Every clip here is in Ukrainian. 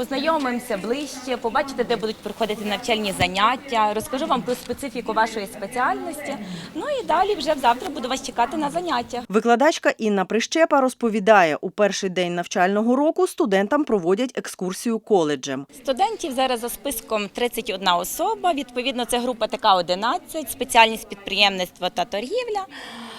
Познайомимося ближче, побачите, де будуть проходити навчальні заняття. Розкажу вам про специфіку вашої спеціальності. Ну і далі вже завтра буду вас чекати на заняття. Викладачка Інна Прищепа розповідає, у перший день навчального року студентам проводять екскурсію коледжем. Студентів зараз за списком 31 особа. Відповідно, це група ТК 11 спеціальність підприємництва та торгівля.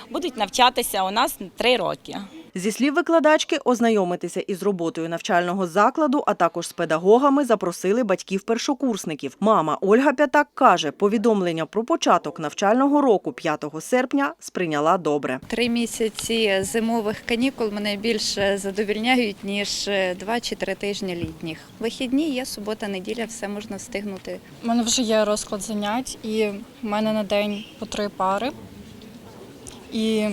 Будуть навчатися у нас 3 роки. Зі слів викладачки, ознайомитися із роботою навчального закладу, а також з педагогами запросили батьків першокурсників. Мама Ольга П'ятак каже, повідомлення про початок навчального року 5 серпня сприйняла добре. Три місяці зимових канікул мене більше задовільняють, ніж два чи три тижні літніх. Вихідні є субота, неділя, все можна встигнути. У мене вже є розклад занять, і в мене на день по три пари. І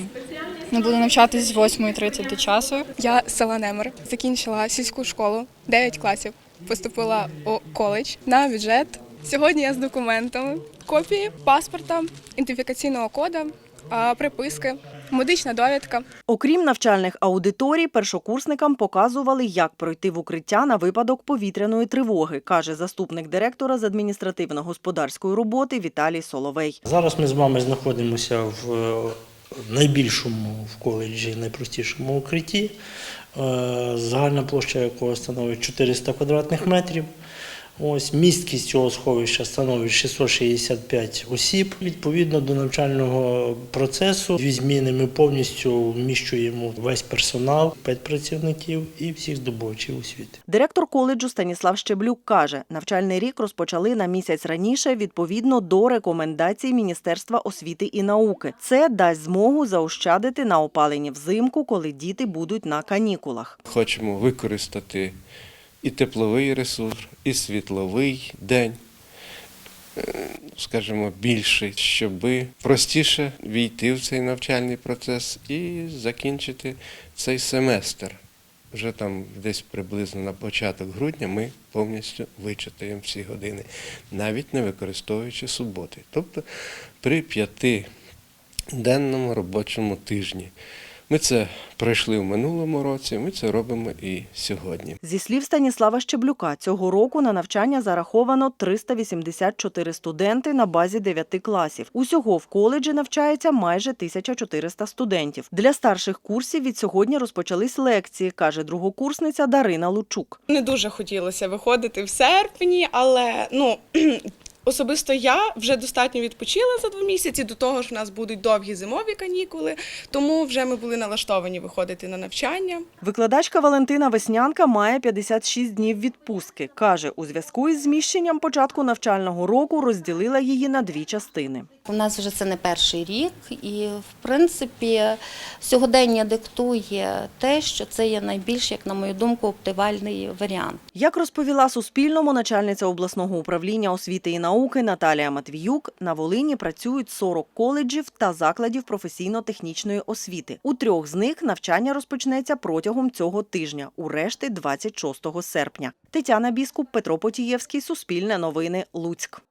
ми буду навчатись з 8.30 до часу. Я з села Немер, закінчила сільську школу, 9 класів. Поступила у коледж на бюджет. Сьогодні я з документами, копії паспорта, ідентифікаційного кода, приписки, медична довідка. Окрім навчальних аудиторій, першокурсникам показували, як пройти в укриття на випадок повітряної тривоги, каже заступник директора з адміністративно-господарської роботи Віталій Соловей. Зараз ми з вами знаходимося в найбільшому в коледжі, найпростішому укритті, е, загальна площа якого становить 400 квадратних метрів. Ось місткість цього сховища становить 665 осіб. Відповідно до навчального процесу, дві зміни ми повністю вміщуємо весь персонал, 5 працівників і всіх здобувачів освіти. Директор коледжу Станіслав Щеблюк каже, навчальний рік розпочали на місяць раніше відповідно до рекомендацій Міністерства освіти і науки. Це дасть змогу заощадити на опаленні взимку, коли діти будуть на канікулах. Хочемо використати і тепловий ресурс, і світловий день, е, скажімо, більший, щоб простіше війти в цей навчальний процес і закінчити цей семестр. Вже там десь приблизно на початок грудня ми повністю вичитаємо всі години, навіть не використовуючи суботи. Тобто при п'ятиденному робочому тижні. Ми це пройшли в минулому році, ми це робимо і сьогодні. Зі слів Станіслава Щеблюка, цього року на навчання зараховано 384 студенти на базі 9 класів. Усього в коледжі навчається майже 1400 студентів. Для старших курсів від сьогодні розпочались лекції, каже другокурсниця Дарина Лучук. Не дуже хотілося виходити в серпні, але ну. Особисто я вже достатньо відпочила за два місяці. До того ж, у нас будуть довгі зимові канікули, тому вже ми були налаштовані виходити на навчання. Викладачка Валентина Веснянка має 56 днів відпустки. Каже, у зв'язку із зміщенням початку навчального року розділила її на дві частини. У нас вже це не перший рік, і в принципі сьогодення диктує те, що це є найбільш, як на мою думку, оптимальний варіант. Як розповіла Суспільному начальниця обласного управління освіти і науки Наталія Матвіюк, на Волині працюють 40 коледжів та закладів професійно-технічної освіти. У трьох з них навчання розпочнеться протягом цього тижня, у решти 26 серпня. Тетяна Біскуп, Петро Потієвський, Суспільне новини, Луцьк.